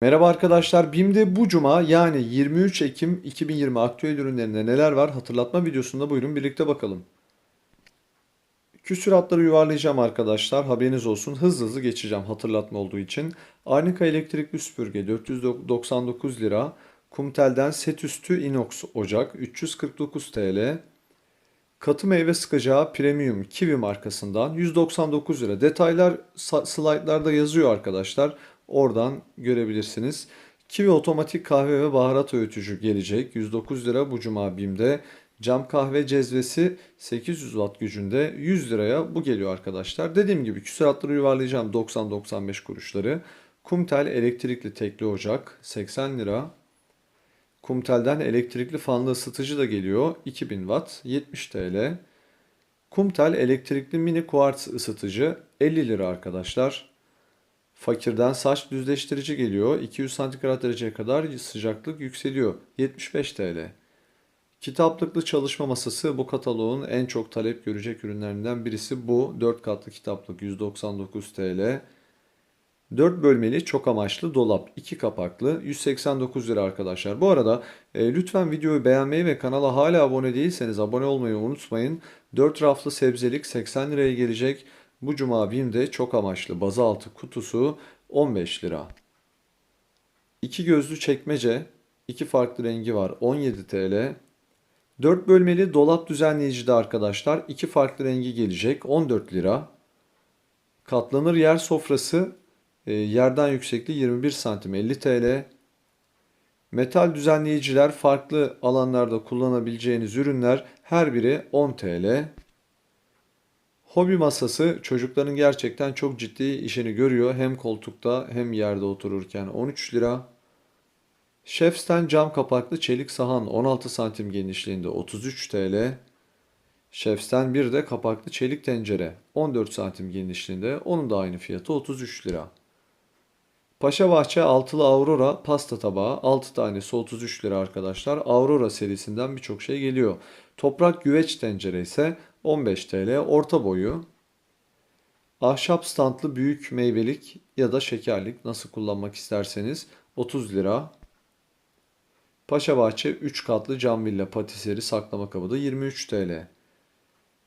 Merhaba arkadaşlar. BİM'de bu cuma yani 23 Ekim 2020 aktüel ürünlerinde neler var hatırlatma videosunda buyurun birlikte bakalım. Küsuratları yuvarlayacağım arkadaşlar. Haberiniz olsun. Hızlı hızlı geçeceğim hatırlatma olduğu için. Arnika elektrikli süpürge 499 lira. Kumtel'den set üstü inox ocak 349 TL. Katı meyve sıkacağı premium kiwi markasından 199 lira. Detaylar slaytlarda yazıyor arkadaşlar. Oradan görebilirsiniz. Kiwi otomatik kahve ve baharat öğütücü gelecek. 109 lira bu cuma BİM'de. Cam kahve cezvesi 800 watt gücünde 100 liraya bu geliyor arkadaşlar. Dediğim gibi küsuratları yuvarlayacağım 90-95 kuruşları. Kumtel elektrikli tekli ocak 80 lira. Kumtel'den elektrikli fanlı ısıtıcı da geliyor. 2000 watt 70 TL. Kumtel elektrikli mini kuartz ısıtıcı 50 lira arkadaşlar. Fakirden saç düzleştirici geliyor. 200 santigrat dereceye kadar sıcaklık yükseliyor. 75 TL. Kitaplıklı çalışma masası bu kataloğun en çok talep görecek ürünlerinden birisi bu. 4 katlı kitaplık 199 TL. 4 bölmeli çok amaçlı dolap 2 kapaklı 189 lira arkadaşlar. Bu arada e, lütfen videoyu beğenmeyi ve kanala hala abone değilseniz abone olmayı unutmayın. 4 raflı sebzelik 80 liraya gelecek. Bu cuma BİM'de çok amaçlı bazaltı kutusu 15 lira. 2 gözlü çekmece 2 farklı rengi var 17 TL. 4 bölmeli dolap düzenleyici de arkadaşlar 2 farklı rengi gelecek 14 lira. Katlanır yer sofrası e, yerden yüksekliği 21 santim 50 TL. Metal düzenleyiciler farklı alanlarda kullanabileceğiniz ürünler her biri 10 TL. Hobi masası çocukların gerçekten çok ciddi işini görüyor. Hem koltukta hem yerde otururken 13 lira. Chefs'ten cam kapaklı çelik sahan 16 santim genişliğinde 33 TL. Chefs'ten bir de kapaklı çelik tencere 14 santim genişliğinde onun da aynı fiyatı 33 lira. Paşa Bahçe altılı Aurora pasta tabağı 6 tanesi 33 lira arkadaşlar. Aurora serisinden birçok şey geliyor. Toprak güveç tencere ise 15 TL orta boyu. Ahşap standlı büyük meyvelik ya da şekerlik nasıl kullanmak isterseniz 30 lira. Paşa Bahçe 3 katlı cam villa patiseri saklama kabı da 23 TL.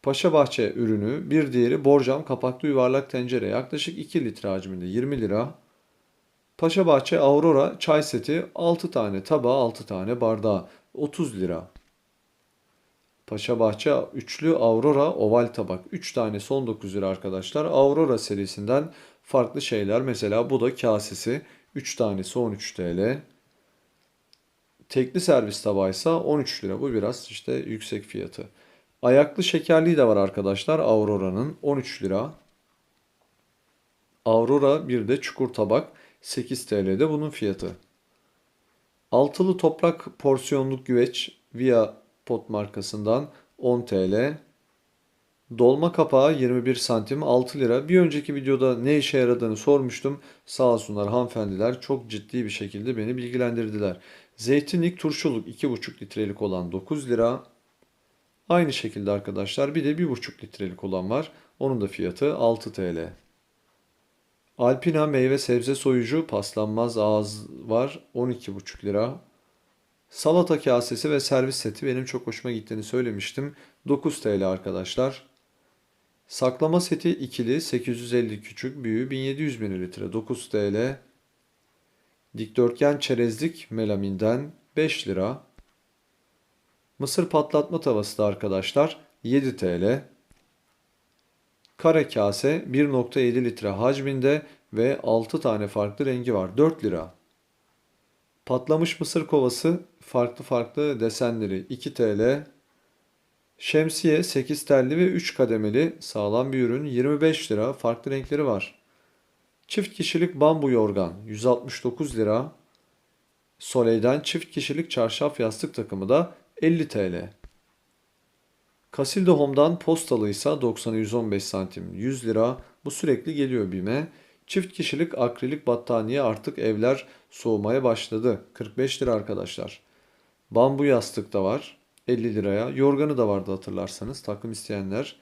Paşa Bahçe ürünü bir diğeri borcam kapaklı yuvarlak tencere yaklaşık 2 litre hacminde 20 lira. Paşa Bahçe Aurora çay seti 6 tane tabağı 6 tane bardağı 30 lira. Paşa Bahçe üçlü Aurora oval tabak 3 tanesi 19 lira arkadaşlar. Aurora serisinden farklı şeyler mesela bu da kasesi 3 tanesi 13 TL. Tekli servis tabağıysa 13 lira. Bu biraz işte yüksek fiyatı. Ayaklı şekerliği de var arkadaşlar Aurora'nın 13 lira. Aurora bir de çukur tabak 8 TL'de bunun fiyatı. Altılı toprak porsiyonluk güveç Via Pot markasından 10 TL. Dolma kapağı 21 santim 6 lira. Bir önceki videoda ne işe yaradığını sormuştum. Sağ olsunlar hanımefendiler çok ciddi bir şekilde beni bilgilendirdiler. Zeytinlik turşuluk 2,5 litrelik olan 9 lira. Aynı şekilde arkadaşlar bir de 1,5 litrelik olan var. Onun da fiyatı 6 TL. Alpina meyve sebze soyucu paslanmaz ağız var 12,5 lira. Salata kasesi ve servis seti benim çok hoşuma gittiğini söylemiştim. 9 TL arkadaşlar. Saklama seti ikili 850 küçük büyüğü 1700 mililitre 9 TL. Dikdörtgen çerezlik melaminden 5 lira. Mısır patlatma tavası da arkadaşlar 7 TL. Kare kase 1.7 litre hacminde ve 6 tane farklı rengi var 4 lira. Patlamış mısır kovası farklı farklı desenleri 2 TL. Şemsiye 8 telli ve 3 kademeli sağlam bir ürün 25 lira farklı renkleri var. Çift kişilik bambu yorgan 169 lira. Soleil'den çift kişilik çarşaf yastık takımı da 50 TL. Casilda Home'dan postalıysa 90'ı 115 santim 100 lira. Bu sürekli geliyor BİM'e. Çift kişilik akrilik battaniye artık evler soğumaya başladı. 45 lira arkadaşlar. Bambu yastık da var 50 liraya. Yorganı da vardı hatırlarsanız takım isteyenler.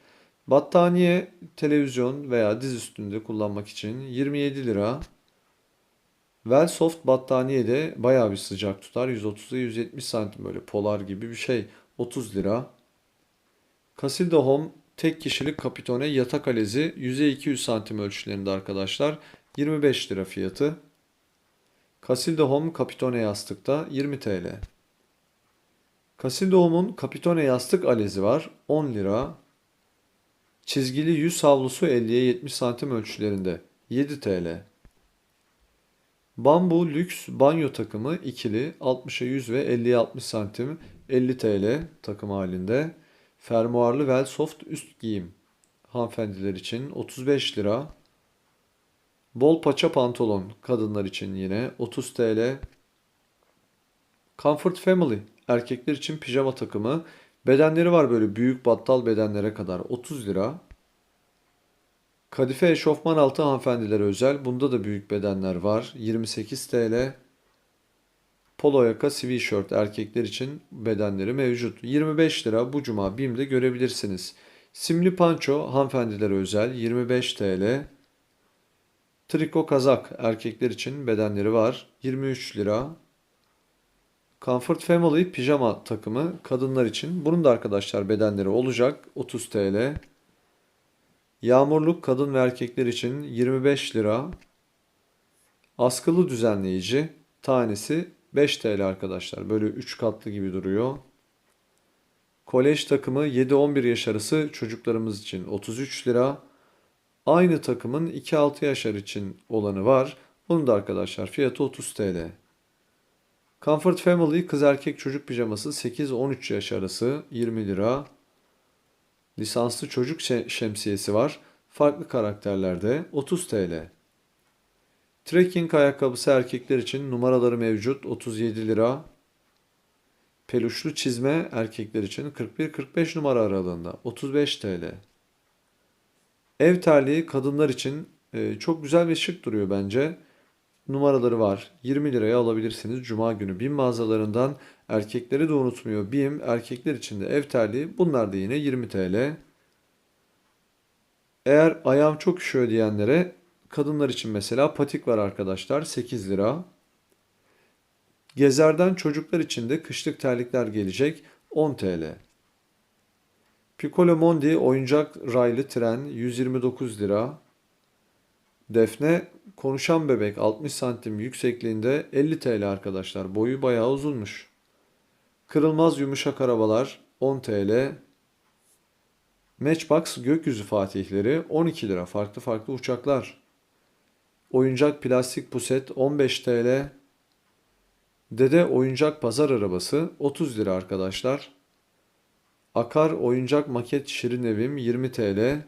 Battaniye, televizyon veya diz üstünde kullanmak için 27 lira. Velsoft battaniye de bayağı bir sıcak tutar. 130'a 170 santim böyle polar gibi bir şey. 30 lira. Casilda Home tek kişilik kapitone yatak alezi yüzey 200 santim ölçülerinde arkadaşlar. 25 lira fiyatı. Casilda Home kapitone yastıkta 20 TL. Casilda Home'un kapitone yastık alezi var. 10 lira. Çizgili yüz havlusu 50'ye 70 santim ölçülerinde 7 TL. Bambu lüks banyo takımı ikili 60'a 100 ve 50'ye 60 santim 50 TL takım halinde. Fermuarlı Velsoft üst giyim hanımefendiler için 35 lira. Bol paça pantolon kadınlar için yine 30 TL. Comfort Family erkekler için pijama takımı. Bedenleri var böyle büyük battal bedenlere kadar 30 lira. Kadife eşofman altı hanımefendilere özel. Bunda da büyük bedenler var. 28 TL. Polo yaka sweatshirt erkekler için bedenleri mevcut. 25 lira bu cuma BİM'de görebilirsiniz. Simli panço hanımefendilere özel 25 TL. Triko kazak erkekler için bedenleri var 23 lira. Comfort Family pijama takımı kadınlar için. Bunun da arkadaşlar bedenleri olacak 30 TL. Yağmurluk kadın ve erkekler için 25 lira. Askılı düzenleyici tanesi 5 TL arkadaşlar. Böyle 3 katlı gibi duruyor. Kolej takımı 7-11 yaş arası çocuklarımız için 33 lira. Aynı takımın 2-6 yaş arası için olanı var. Bunun da arkadaşlar fiyatı 30 TL. Comfort Family kız erkek çocuk pijaması 8-13 yaş arası 20 lira. Lisanslı çocuk şe- şemsiyesi var. Farklı karakterlerde 30 TL. Trekking ayakkabısı erkekler için numaraları mevcut 37 lira. Peluşlu çizme erkekler için 41-45 numara aralığında 35 TL. Ev terliği kadınlar için e, çok güzel ve şık duruyor bence. Numaraları var. 20 liraya alabilirsiniz. Cuma günü BİM mağazalarından erkekleri de unutmuyor. BİM erkekler için de ev terliği. Bunlar da yine 20 TL. Eğer ayağım çok üşüyor diyenlere kadınlar için mesela patik var arkadaşlar 8 lira. Gezer'den çocuklar için de kışlık terlikler gelecek 10 TL. Piccolo Mondi oyuncak raylı tren 129 lira. Defne konuşan bebek 60 santim yüksekliğinde 50 TL arkadaşlar. Boyu bayağı uzunmuş. Kırılmaz yumuşak arabalar 10 TL. Matchbox gökyüzü fatihleri 12 lira. Farklı farklı uçaklar. Oyuncak plastik puset 15 TL. Dede oyuncak pazar arabası 30 lira arkadaşlar. Akar oyuncak maket şirin evim 20 TL.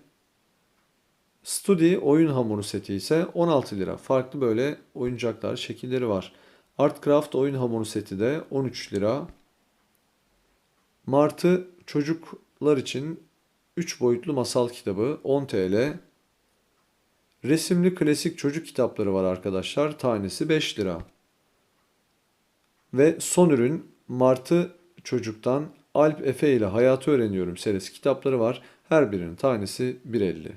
Studi oyun hamuru seti ise 16 lira. Farklı böyle oyuncaklar, şekilleri var. Artcraft oyun hamuru seti de 13 lira. Martı çocuklar için 3 boyutlu masal kitabı 10 TL. Resimli klasik çocuk kitapları var arkadaşlar. Tanesi 5 lira. Ve son ürün Martı Çocuk'tan Alp Efe ile Hayatı Öğreniyorum serisi kitapları var. Her birinin tanesi 1.50.